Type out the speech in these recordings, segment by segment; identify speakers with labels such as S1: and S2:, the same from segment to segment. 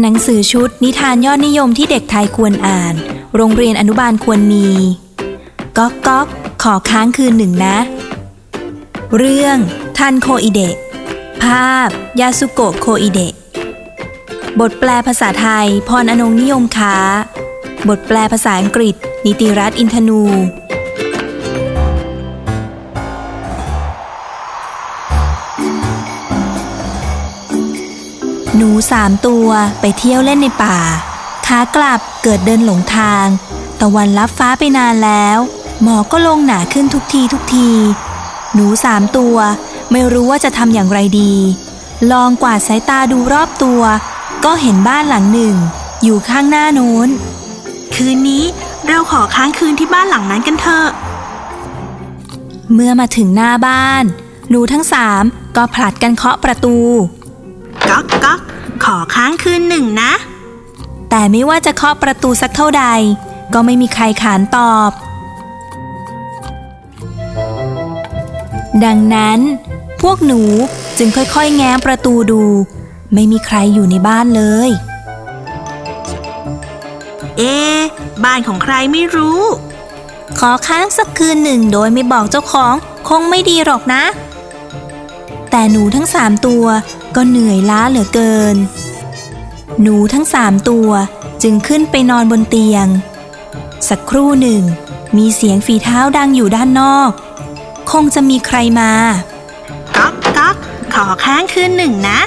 S1: หนังสือชุดนิทานยอดนิยมที่เด็กไทยควรอ่าน โรงเรียนอนุบาลควรมีก๊อกก๊อกขอค้างคืนหนึ่งนะ เรื่องทันโคอิเดะ ภาพ ยาสุโกะโคอิเดะ บทแปลภาษาไทย พรอนงนิยมค้า บทแปลภาษาอังกฤษ นิติรัตน์อินทนู นูสามตัวไปเที่ยวเล่นในป่า ขากลับเกิดเดินหลงทาง ตะวันลับฟ้าไปนานแล้ว หมอก็ลงหนาขึ้นทุกทีทุกที หนูสามตัวไม่รู้ว่าจะทำอย่างไรดี ลองกวาดสายตาดูรอบตัว ก็เห็นบ้านหลังหนึ่ง อยู่ข้างหน้าโน้น
S2: คืนนี้เราขอค้างคืนที่บ้านหลังนั้นกันเถอะ
S1: เมื่อมาถึงหน้าบ้าน หนูทั้งสามก็ผลัดกันเคาะประตู
S2: ก๊อกก๊อก ขอค้างคืนหนึ่งนะ
S1: แต่ไม่ว่าจะเคาะประตูสักเท่าใด ก็ไม่มีใครขานตอบ ดังนั้น พวกหนูจึงค่อยๆ แง้มประตูดู ไม่มีใครอยู่ในบ้านเลย
S2: เอะบ้านของใครไม่รู้
S1: ขอค้างสักคืนหนึ่งโดยไม่บอกเจ้าของคงไม่ดีหรอกนะ แต่หนูทั้งสามตัวก็เหนื่อยล้าเหลือเกิน หนูทั้งสามตัวจึงขึ้นไปนอนบนเตียง สักครู่หนึ่ง มีเสียงฝีเท้าดังอยู่ด้านนอก คงจะมีใครมา
S2: ก๊อกก๊อกขอค้างคืนหนึ่งนะ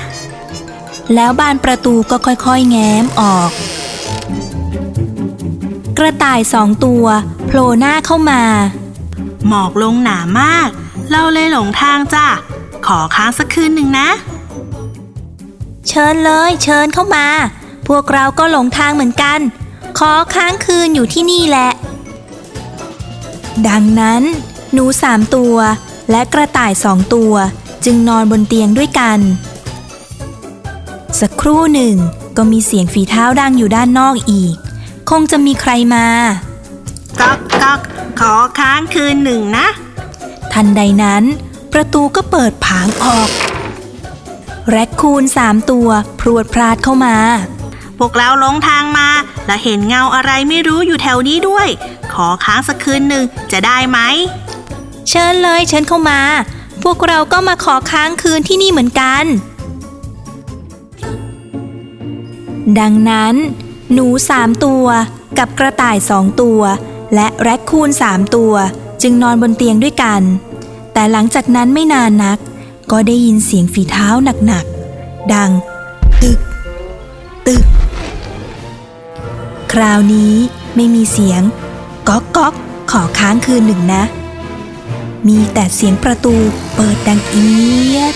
S1: แล้วบานประตูก็ค่อยๆ แง้มออก กระต่ายสองตัวโผล่หน้าเข้ามา
S2: หมอกลงหนามาก เราเลยหลงทางจ้ะ ขอค้างสักคืนหนึ่งนะ
S1: เชิญเลยเชิญเข้ามา พวกเราก็หลงทางเหมือนกัน ขอค้างคืนอยู่ที่นี่แหละ ดังนั้น หนูสามตัว และกระต่ายสองตัวจึงนอนบนเตียงด้วยกัน สักครู่หนึ่งก็มีเสียงฝีเท้าดังอยู่ด้านนอกอีก คงจะมีใครมา
S2: ก๊อกก๊อกขอค้างคืนหนึ่งนะ
S1: ทันใดนั้น ประตูก็เปิดผางออก แรคคูนสามตัวพรวดพลาดเข้ามา
S2: พวกเราหลงทางมา และเห็นเงาอะไรไม่รู้อยู่แถวนี้ด้วย ขอค้างสักคืนหนึ่งจะได้ไหม
S1: เชิญเลยเชิญเข้ามา พวกเราก็มาขอค้างคืนที่นี่เหมือนกัน ดังนั้น หนูสามตัวกับกระต่ายสองตัว และแรคคูนสามตัว จึงนอนบนเตียงด้วยกัน แต่หลังจากนั้นไม่นานนัก ก็ได้ยินเสียงฝีเท้าหนักๆ ดัง ตึก ตึก คราวนี้ไม่มีเสียงก๊อกก๊อกขอค้างคืนหนึ่งนะ มีแต่เสียงประตูเปิดดังเอียด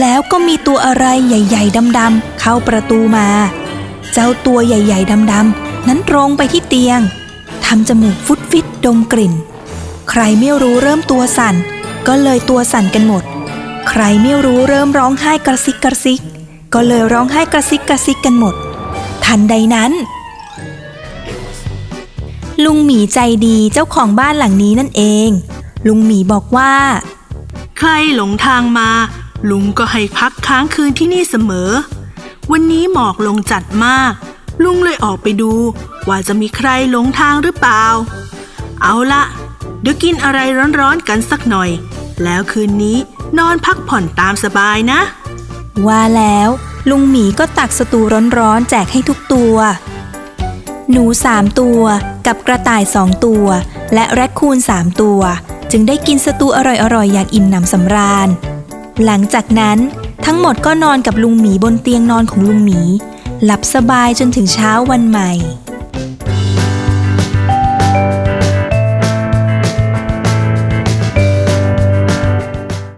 S1: แล้วก็มีตัวอะไรใหญ่ๆดำๆเข้าประตูมา เจ้าตัวใหญ่ๆดำๆนั้นตรงไปที่เตียงทำจมูกฟุดฟิตดมกลิ่น ใครไม่รู้เริ่มตัวสั่น ก็เลยตัวสั่นกันหมด ใครไม่รู้เริ่มร้องไห้กระซิกกระซิก ก็เลยร้องไห้กระซิกกระซิกกันหมด ทันใดนั้น ลุงหมีใจดีเจ้าของบ้านหลังนี้นั่นเอง ลุงหมีบอกว่า
S2: ใครหลงทางมา ลุงก็ให้พักค้างคืนที่นี่เสมอ วันนี้หมอกลงจัดมาก ลุงเลยออกไปดู ว่าจะมีใครหลงทางหรือเปล่า เอาละ เดี๋ยวกินอะไรร้อนๆกันสักหน่อย แล้วคืนนี้นอนพักผ่อนตามสบายนะ
S1: ว่าแล้ว ลุงหมีก็ตักสตูร้อนๆแจกให้ทุกตัว หนูสามตัวกับกระต่ายสองตัว และแรคคูนสามตัว จึงได้กินสตูอร่อยๆ อย่างอิ่มหนำสำราญ หลังจากนั้นทั้งหมดก็นอนกับลุงหมีบนเตียงนอนของลุงหมี หลับสบายจนถึงเช้าวันใหม่